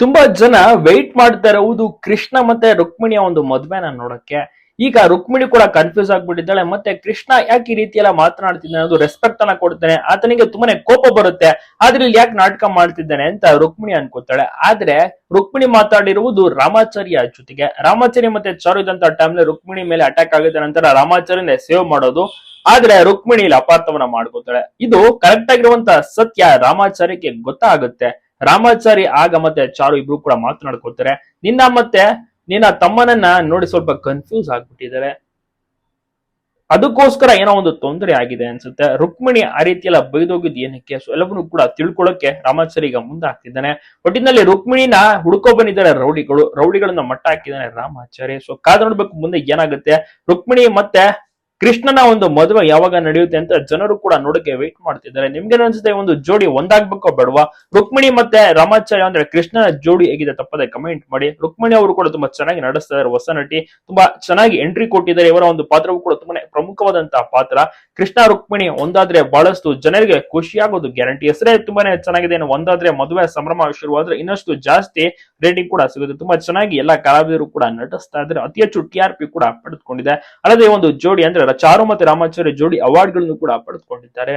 ತುಂಬಾ ಜನ ವೆಯ್ಟ್ ಮಾಡ್ತಾ ಇರೋದು ಕೃಷ್ಣ ಮತ್ತೆ ರುಕ್ಮಿಣಿಯ ಒಂದು ಮದ್ವೆನ ನೋಡಕ್ಕೆ. ಈಗ ರುಕ್ಮಿಣಿ ಕೂಡ ಕನ್ಫ್ಯೂಸ್ ಆಗ್ಬಿಟ್ಟಿದ್ದಾಳೆ, ಮತ್ತೆ ಕೃಷ್ಣ ಯಾಕೆ ಈ ರೀತಿ ಎಲ್ಲ ಮಾತನಾಡ್ತಿದ್ದಾನೆ ಅದು ರೆಸ್ಪೆಕ್ಟ್ ಅನ್ನ ಕೊಡ್ತಾನೆ, ಆತನಿಗೆ ತುಂಬಾನೇ ಕೋಪ ಬರುತ್ತೆ, ಆದ್ರೆ ಇಲ್ಲಿ ಯಾಕೆ ನಾಟಕ ಮಾಡ್ತಿದ್ದಾನೆ ಅಂತ ರುಕ್ಮಿಣಿ ಅನ್ಕೋತಾಳೆ ಆದ್ರೆ ರುಕ್ಮಿಣಿ ಮಾತಾಡಿರುವುದು ರಾಮಾಚಾರ್ಯ ಜೊತೆಗೆ. ರಾಮಾಚಾರ್ಯ ಮತ್ತೆ ಚಾರು ಇದ್ದಂತ ಟೈಮ್ ರುಕ್ಮಿಣಿ ಮೇಲೆ ಅಟ್ಯಾಕ್ ಆಗಿದ ನಂತರ ರಾಮಾಚಾರ್ಯನ ಸೇವ್ ಮಾಡೋದು. ಆದ್ರೆ ರುಕ್ಮಿಣಿ ಇಲ್ಲಿ ಅಪಾರ್ಥವನ್ನ ಮಾಡ್ಕೋತಾಳೆ ಇದು ಕರೆಕ್ಟ್ ಆಗಿರುವಂತ ಸತ್ಯ ರಾಮಾಚಾರ್ಯಕ್ಕೆ ಗೊತ್ತಾಗುತ್ತೆ. ರಾಮಾಚಾರಿ ಆಗ ಮತ್ತೆ ಚಾರು ಇಬ್ರು ಕೂಡ ಮಾತನಾಡ್ಕೊಳ್ತಾರೆ. ನಿನ್ನ ಮತ್ತೆ ನಿನ್ನ ತಮ್ಮನನ್ನ ನೋಡಿ ಸ್ವಲ್ಪ ಕನ್ಫ್ಯೂಸ್ ಆಗ್ಬಿಟ್ಟಿದ್ದಾರೆ. ಅದಕ್ಕೋಸ್ಕರ ಏನೋ ಒಂದು ತೊಂದರೆ ಆಗಿದೆ ಅನ್ಸುತ್ತೆ. ರುಕ್ಮಿಣಿ ಆ ರೀತಿಯೆಲ್ಲ ಬೈದೋಗಿದ್ ಏನಕ್ಕೆ? ಸೊ ಎಲ್ಲವನ್ನೂ ಕೂಡ ತಿಳ್ಕೊಳ್ಳೋಕೆ ರಾಮಾಚಾರಿ ಈಗ ಮುಂದೆ ಹಾಕ್ತಿದ್ದಾನೆ ಒಟ್ಟಿನಲ್ಲಿ ರುಕ್ಮಿಣಿನ ಹುಡ್ಕೋ ಬಂದಿದ್ದಾರೆ ರೌಡಿಗಳು. ರೌಡಿಗಳನ್ನ ಮಟ್ಟ ಹಾಕಿದ್ದಾನೆ ರಾಮಾಚಾರಿ. ಸೊ ಕಾದ್ ನೋಡ್ಬೇಕು ಮುಂದೆ ಏನಾಗುತ್ತೆ? ರುಕ್ಮಿಣಿ ಮತ್ತೆ ಕೃಷ್ಣನ ಒಂದು ಮದುವೆ ಯಾವಾಗ ನಡೆಯುತ್ತೆ ಅಂತ ಜನರು ಕೂಡ ನೋಡಕ್ಕೆ ವೇಟ್ ಮಾಡ್ತಿದ್ದಾರೆ. ನಿಮ್ಗೆ ಅನ್ಸುತ್ತೆ ಒಂದು ಜೋಡಿ ಒಂದಾಗ್ಬೇಕೋ ಬೇಡವಾ? ರುಕ್ಮಿಣಿ ಮತ್ತೆ ರಾಮಾಚಾರ್ಯ ಅಂದ್ರೆ ಕೃಷ್ಣನ ಜೋಡಿ ಹೇಗಿದೆ ತಪ್ಪದೆ ಕಮೆಂಟ್ ಮಾಡಿ. ರುಕ್ಮಿಣಿ ಅವರು ಕೂಡ ತುಂಬಾ ಚೆನ್ನಾಗಿ ನಡೆಸ್ತಾ ಇದ್ದಾರೆ, ಹೊಸ ನಟಿ. ತುಂಬಾ ಚೆನ್ನಾಗಿ ಎಂಟ್ರಿ ಕೊಟ್ಟಿದ್ದಾರೆ. ಇವರ ಒಂದು ಪಾತ್ರವು ಕೂಡ ತುಂಬಾನೇ ಪ್ರಮುಖವಾದಂತಹ ಪಾತ್ರ. ಕೃಷ್ಣ, ರುಕ್ಮಿಣಿ ಒಂದಾದ್ರೆ ಬಹಳಷ್ಟು ಜನರಿಗೆ ಖುಷಿಯಾಗೋದು ಗ್ಯಾರಂಟಿ ಹೆಸರೇ ತುಂಬಾನೇ ಚೆನ್ನಾಗಿದೆ. ಒಂದಾದ್ರೆ ಮದುವೆ, ಸಂಭ್ರಮ ಶುರುವಾದ್ರೆ ಇನ್ನಷ್ಟು ಜಾಸ್ತಿ ರೇಟಿಂಗ್ ಕೂಡ ಸಿಗುತ್ತೆ. ತುಂಬಾ ಚೆನ್ನಾಗಿ ಎಲ್ಲಾ ಕಲಾವಿದರು ಕೂಡ ನಟಿಸ್ತಾ ಇದ್ದಾರೆ. ಅತಿ ಹೆಚ್ಚು ಟಿಆರ್ ಪಿ ಕೂಡ ಪಡೆದುಕೊಂಡಿದೆ. ಅಲ್ಲದೆ ಒಂದು ಜೋಡಿ ಅಂದ್ರೆ ಚಾರು ಮತ್ತೆ ರಾಮಾಚಾರ್ಯ ಜೋಡಿ ಅವಾರ್ಡ್ಗಳನ್ನು ಕೂಡ ಪಡೆದುಕೊಂಡಿದ್ದಾರೆ.